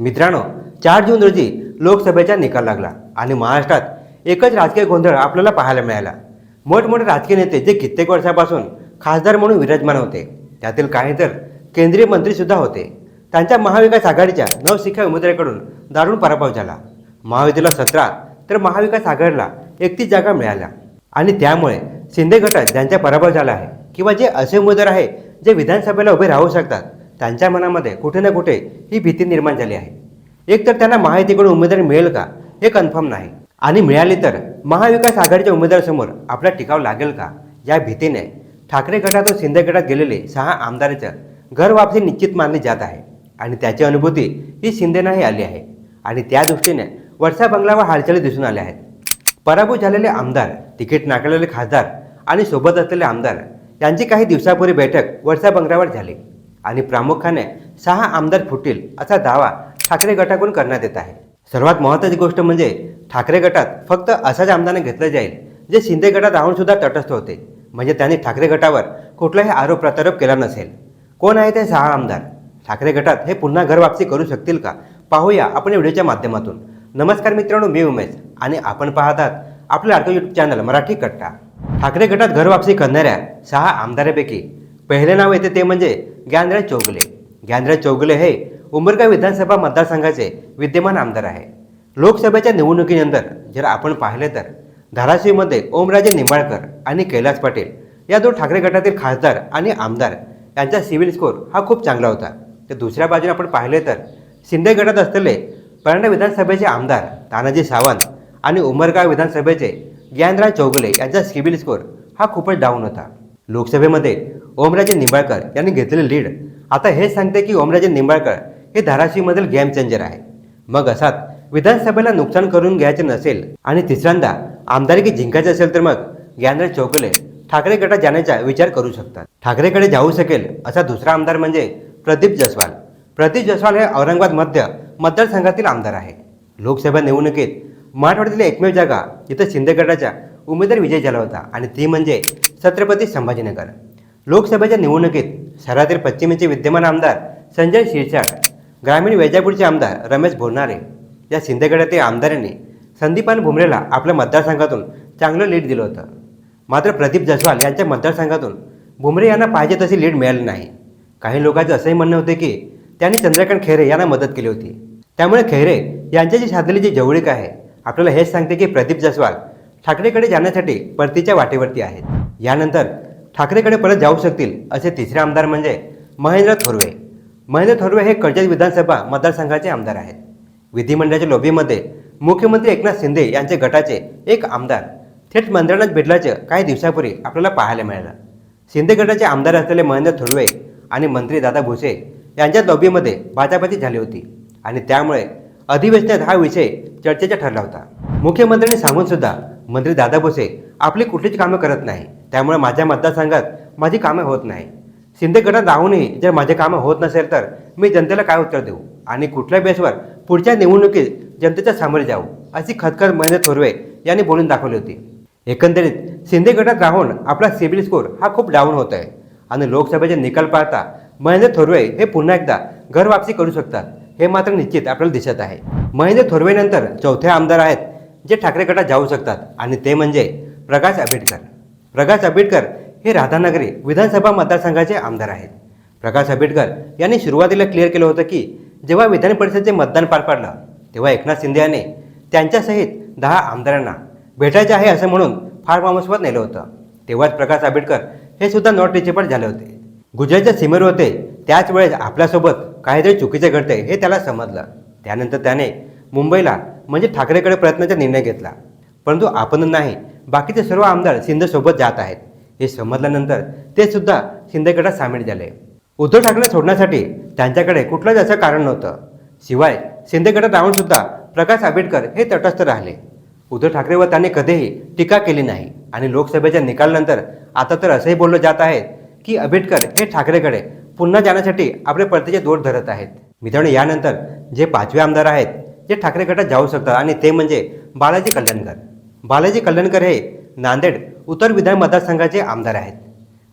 मित्रांनो चार जून रोजी लोकसभेचा निकाल लागला आणि महाराष्ट्रात एकच राजकीय गोंधळ आपल्याला पाहायला मिळाला. मोठमोठे राजकीय नेते जे कित्येक वर्षापासून खासदार म्हणून विराजमान होते त्यातील काही तर केंद्रीय मंत्रीसुद्धा होते. त्यांच्या महाविकास आघाडीच्या नवशिखा उमेदवाराकडून दारुण पराभव झाला. महायुतीला सतरा तर महाविकास आघाडीला एकतीस जागा मिळाल्या. आणि त्यामुळे शिंदे गटात ज्यांचा पराभव झाला आहे किंवा जे असे उमेदवार आहे जे विधानसभेला उभे राहू शकतात त्यांच्या मनामध्ये कुठे ना कुठे ही भीती निर्माण झाली आहे. एक तर त्यांना महायुतीकडून उमेदवारी मिळेल का? हे कन्फर्म नाही. आणि मिळाली तर महाविकास आघाडीच्या उमेदवारासमोर आपला टिकाव लागेल का? या भीतीने ठाकरे गटातून शिंदे गटात गेलेले सहा आमदाराच्या घर वापसी निश्चित मानली जात आहे. आणि त्याची अनुभूती ही शिंदेनाही आली आहे. आणि त्या दृष्टीने वर्षा बंगलावर हालचाली दिसून आल्या आहेत. पराभूत झालेले आमदार तिकीट नाकारलेले खासदार आणि सोबत असलेले आमदार यांची काही दिवसापूर्वी बैठक वर्षा बंगल्यावर झाली. आणि प्रामुख्याने सहा आमदार फुटतील असा दावा ठाकरे गटाकडून करण्यात येत आहे. सर्वात महत्त्वाची गोष्ट म्हणजे ठाकरे गटात फक्त असाच आमदारांना घेतलं जाईल जे शिंदे गटात राहूनसुद्धा तटस्थ होते. म्हणजे त्यांनी ठाकरे गटावर कुठलाही आरोप प्रत्यारोप केला नसेल. कोण आहे ते सहा आमदार? ठाकरे गटात हे पुन्हा घरवापसी करू शकतील का? पाहूया आपण व्हिडिओच्या माध्यमातून. नमस्कार मित्रांनो मी उमेश आणि आपण पाहतात आपलं आरोग्य यूट्यूब चॅनल मराठी कट्टा. ठाकरे गटात घरवापसी करणाऱ्या सहा आमदारापैकी पहिले नाव येते ते म्हणजे ज्ञानराज चौगुले. ज्ञानराज चौगुले हे उमरगा विधानसभा मतदारसंघाचे विद्यमान आमदार आहे. लोकसभेच्या निवडणुकीनंतर जर आपण पाहिले तर धाराशिवमध्ये ओमराजे निंबाळकर आणि कैलास पाटील या दोन ठाकरे गटातील खासदार आणि आमदार यांचा सिव्हिल स्कोर हा खूप चांगला होता. तर दुसऱ्या बाजूने आपण पाहिले तर शिंदे गटात असलेले परंडा विधानसभेचे आमदार तानाजी सावंत आणि उमरगाव विधानसभेचे ज्ञानराज चौगुले यांचा सिव्हिल स्कोअर हा खूपच डाऊन होता. लोकसभेमध्ये ओमराजे निंबाळकर यांनी घेतलेले लीड. आता हेच सांगते की ओमराजे निंबाळकर हे धाराशिवमधील गेम चेंजर आहे मग असाच विधानसभेला नुकसान करून घ्यायचे नसेल आणि तिसऱ्यांदा आमदारकी जिंकायचे असेल तर मग ज्ञानराज चौगुले ठाकरे गटात जाण्याचा विचार करू शकतात. ठाकरेकडे जाऊ शकेल असा दुसरा आमदार म्हणजे प्रदीप जसवाल. प्रदीप जसवाल हे औरंगाबाद मध्य मतदारसंघातील आमदार आहे. लोकसभा निवडणुकीत मराठवाड्यातील एकमेव जागा जिथं शिंदे गटाच्या उमेदवार विजय झाला होता आणि ती म्हणजे छत्रपती संभाजीनगर. लोकसभेच्या निवडणुकीत शहरातील पश्चिमेचे विद्यमान आमदार संजय शिरसाट ग्रामीण वैजापूरचे आमदार रमेश भोरणारे या शिंदेगडातील आमदारांनी संदीपान भुमरेला आपल्या मतदारसंघातून चांगलं लीड दिलं होतं. मात्र प्रदीप जसवाल यांच्या मतदारसंघातून भुमरे यांना पाहिजे तशी लीड मिळाली नाही. काही लोकांचं असंही म्हणणं होते की त्यांनी चंद्रकांत खैरे यांना मदत केली होती. त्यामुळे खैरे यांच्याशी साधलेली जी जवळीक आहे आपल्याला हेच सांगते की प्रदीप जसवाल ठाकरेकडे जाण्यासाठी परतीच्या वाटेवरती आहेत. यानंतर ठाकरेकडे परत जाऊ शकतील असे तिसरे आमदार म्हणजे महेंद्र थोरवे. महेंद्र थोरवे हे कर्जत विधानसभा मतदारसंघाचे आमदार आहेत. विधिमंडळाच्या लॉबीमध्ये मुख्यमंत्री एकनाथ शिंदे यांचे गटाचे एक आमदार थेट मंत्र्यांनाच भेटल्याचं काही दिवसापूर्वी आपल्याला पाहायला मिळालं. शिंदे गटाचे आमदार असलेले महेंद्र थोरवे आणि मंत्री दादा भुसे यांच्या लॉबीमध्ये बाचाबाची झाली होती आणि त्यामुळे अधिवेशनात हा विषय चर्चेचा ठरला होता. मुख्यमंत्र्यांनी सांगून सुद्धा मंत्री दादा भुसे आपली कुठलीच कामं करत नाही. त्यामुळे माझ्या मतदारसंघात माझी कामं होत नाही. शिंदे गटात राहूनही जर माझे कामं होत नसेल तर मी जनतेला काय उत्तर देऊ? आणि कुठल्या बेसवर पुढच्या निवडणुकीत जनतेच्या सामोरे जाऊ? अशी खतखत महेंद्र थोरवे यांनी बोलून दाखवली होती. एकंदरीत शिंदे गटात राहून आपला सिबिल स्कोअर हा खूप डाऊन होत आहे आणि लोकसभेचे निकाल पाहता महेंद्र थोरवे हे पुन्हा एकदा घरवापसी करू शकतात हे मात्र निश्चित आपल्याला दिसत आहे. महेंद्र थोरवेनंतर चौथे आमदार आहेत जे ठाकरे गटात जाऊ शकतात. आणि ते म्हणजे प्रकाश आंबेडकर. प्रकाश आंबेडकर हे राधानगरी विधानसभा मतदारसंघाचे आमदार आहेत. प्रकाश आंबेडकर यांनी सुरुवातीला क्लिअर केलं होतं की जेव्हा विधान परिषदेचे मतदान पार पडलं तेव्हा एकनाथ शिंदे यांनी त्यांच्यासहित दहा आमदारांना भेटायचे आहे असं म्हणून फार्म हाऊसवर नेलं होतं. तेव्हाच प्रकाश आंबेडकर हे सुद्धा नॉट रिचेबल झाले होते. गुजरातच्या सीमेवर होते त्याच वेळेस आपल्यासोबत काहीतरी चुकीचे घडते हे त्याला समजलं. त्यानंतर त्याने मुंबईला म्हणजे ठाकरेकडे प्रयत्नाचा निर्णय घेतला. परंतु आपण नाही बाकीचे सर्व आमदार शिंदेसोबत जात आहेत. हे समजल्यानंतर ते सुद्धा शिंदेगटात सामील झाले. उद्धव ठाकरे सोडण्यासाठी त्यांच्याकडे कुठलंच असं कारण नव्हतं. शिवाय शिंदेगटात राहून राहूनसुद्धा प्रकाश आंबेडकर हे तटस्थ राहिले. उद्धव ठाकरेवर त्यांनी कधीही टीका केली नाही आणि लोकसभेच्या निकालानंतर आता तर असंही बोललं जात आहे की आंबेडकर हे ठाकरेकडे पुन्हा जाण्यासाठी आपले परतीचे दोर धरत आहेत. मित्रांनो यानंतर जे पाचवे आमदार आहेत जे ठाकरे गटात जाऊ शकतात आणि ते म्हणजे बालाजी कल्याणकर. बालाजी कल्याणकर हे नांदेड उत्तर विधान मतदारसंघाचे आमदार आहेत.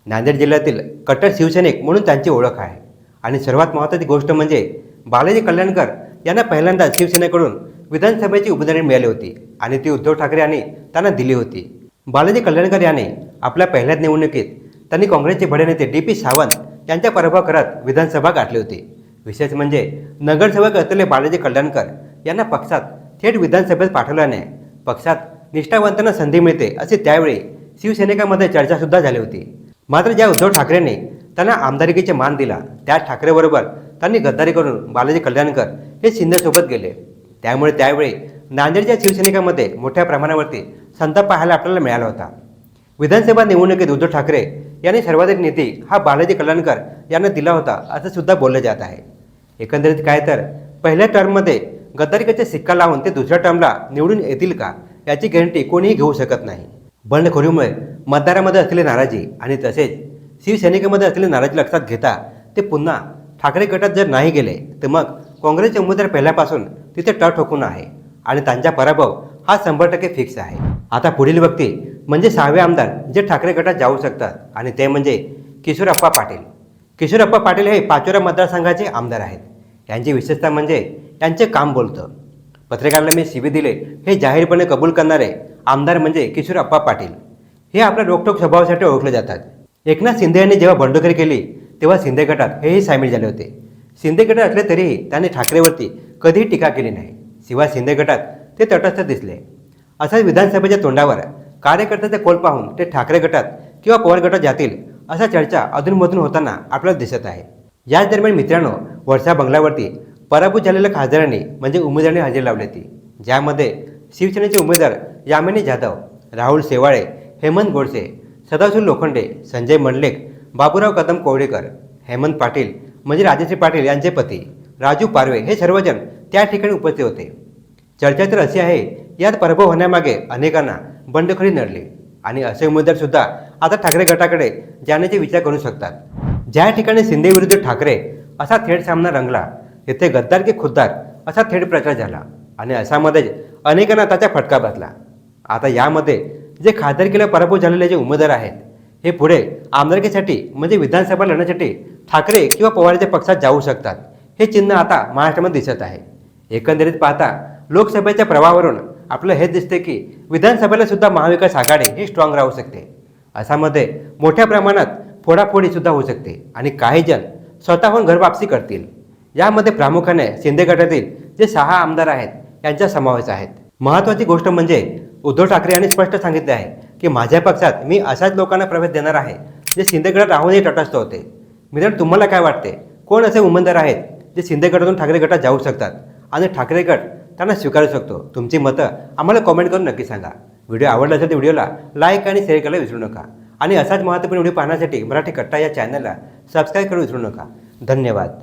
नांदेड जिल्ह्यातील कट्टर शिवसैनिक म्हणून त्यांची ओळख आहे. आणि सर्वात महत्त्वाची गोष्ट म्हणजे बालाजी कल्याणकर यांना पहिल्यांदा शिवसेनेकडून विधानसभेची उमेदवारी मिळाली होती आणि ती उद्धव ठाकरे यांनी त्यांना दिली होती. बालाजी कल्याणकर याने आपल्या पहिल्याच निवडणुकीत त्यांनी काँग्रेसचे बडे नेते डी पी सावंत यांचा पराभव करत विधानसभा गाठली होती. विशेष म्हणजे नगरसेवक असलेले बालाजी कल्याणकर यांना पक्षात थेट विधानसभेत पाठवल्याने पक्षात निष्ठावंतांना संधी मिळते असे त्यावेळी शिवसैनिकांमध्ये चर्चासुद्धा झाली होती. मात्र ज्या उद्धव ठाकरेंनी त्यांना आमदारकीचे मान दिला त्या ठाकरेबरोबर त्यांनी गद्दारी करून बालाजी कल्याणकर हे शिंदेसोबत गेले. त्यामुळे त्यावेळी नांदेडच्या शिवसैनिकांमध्ये मोठ्या प्रमाणावरती संताप पाहायला आपल्याला मिळाला होता. विधानसभा निवडणुकीत उद्धव ठाकरे यांनी सर्वाधिक निधी हा बालाजी कल्याणकर यांना दिला होता असं सुद्धा बोललं जात आहे. एकंदरीत काय तर पहिल्या टर्ममध्ये गद्दारिकाचा सिक्का लावून ते दुसऱ्या टर्मला निवडून येतील का? याची गॅरंटी कोणीही घेऊ शकत नाही. बंडखोरीमुळे मतदारामध्ये असलेली नाराजी आणि तसेच शिवसैनिकांमध्ये असलेली नाराजी लक्षात घेता ते पुन्हा ठाकरे गटात जर नाही गेले तर मग काँग्रेसचे उमेदवार पहिल्यापासून तिथे ट ठोकून आहे आणि त्यांचा पराभव हा शंभर टक्के फिक्स आहे. आता पुढील व्यक्ती म्हणजे सहावे आमदार जे ठाकरे गटात जाऊ शकतात आणि ते म्हणजे किशोरप्पा पाटील. किशोरप्पा पाटील हे पाचोरा मतदारसंघाचे आमदार आहेत. यांची विशेषता म्हणजे यांचे काम बोलतं. पत्रकारांना मी शिवी दिले हे जाहीरपणे कबूल करणारे आमदार म्हणजे किशोर अप्पा पाटील. हे आपल्या रोखोक स्वभावासाठी ओळखले जातात. एकनाथ शिंदे यांनी जेव्हा बंडखोरी केली तेव्हा शिंदे गटात हेही सामील झाले होते. शिंदे गटात असले तरीही त्यांनी ठाकरेवरती कधीही टीका केली नाही शिवाय शिंदे गटात ते तटस्थ दिसले. असाच विधानसभेच्या तोंडावर कार्यकर्त्याचे कोल पाहून ते ठाकरे गटात किंवा पवार गटात जातील असा चर्चा अधूनमधून होताना आपल्याला दिसत आहे. याच दरम्यान मित्रांनो वर्षा बंगल्यावरती पराभूत झालेल्या खासदारांनी म्हणजे उमेदवारांनी हजेरी लावली होती. ज्यामध्ये शिवसेनेचे उमेदवार यामिनी जाधव राहुल शेवाळे हेमंत गोडसे सदाशिव लोखंडे संजय मंडलेक बाबूराव कदम कोवडेकर हेमंत पाटील म्हणजे राजश्री पाटील यांचे पती राजू पारवे हे सर्वजण त्या ठिकाणी उपस्थित होते. चर्चा तर अशी आहे यात पराभव होण्यामागे अनेकांना बंडखोरी नडली. आणि असे उमेदवारसुद्धा आता ठाकरे गटाकडे जाण्याचे विचार करू शकतात. ज्या ठिकाणी शिंदे विरुद्ध ठाकरे असा थेट सामना रंगला येथे गद्दार की खुद्दार असा थेट प्रचार झाला आणि असामध्येच अनेकांना त्याचा फटका बसला. आता यामध्ये जे खासदारकीला पराभूत झालेले जे उमेदवार आहेत हे पुढे आमदारकीसाठी म्हणजे विधानसभा लढण्यासाठी ठाकरे किंवा पवारच्या पक्षात जाऊ शकतात हे चिन्ह आता महाराष्ट्रामध्ये दिसत आहे. एकंदरीत पाहता लोकसभेच्या प्रभावावरून आपलं हे दिसते की विधानसभेला सुद्धा महाविकास आघाडी ही स्ट्रॉंग राहू शकते. असामध्ये मोठ्या प्रमाणात फोडाफोडी सुद्धा होऊ शकते आणि काही जण स्वतःहून घरवापसी करतील. यामध्ये प्रामुख्याने शिंदे गटातील जे सहा आमदार आहेत यांचा समावेश आहेत महत्त्वाची गोष्ट म्हणजे उद्धव ठाकरे यांनी स्पष्ट सांगितले आहे की माझ्या पक्षात मी अशाच लोकांना प्रवेश देणार आहे जे शिंदेगडात राहूनही तटस्थ होते. मित्रांनो तुम्हाला काय वाटते? कोण असे उमेदवार आहेत जे शिंदेगडातून ठाकरे गटात जाऊ शकतात आणि ठाकरे गट त्यांना स्वीकारू शकतो? तुमची मतं आम्हाला कॉमेंट करून नक्की सांगा. व्हिडिओ आवडला असेल तर व्हिडिओला लाईक आणि शेअर करायला विसरू नका. आणि असाच महत्त्वपूर्ण व्हिडिओ पाहण्यासाठी मराठी कट्टा या चॅनलला सबस्क्राईब करू विसरू नका. धन्यवाद.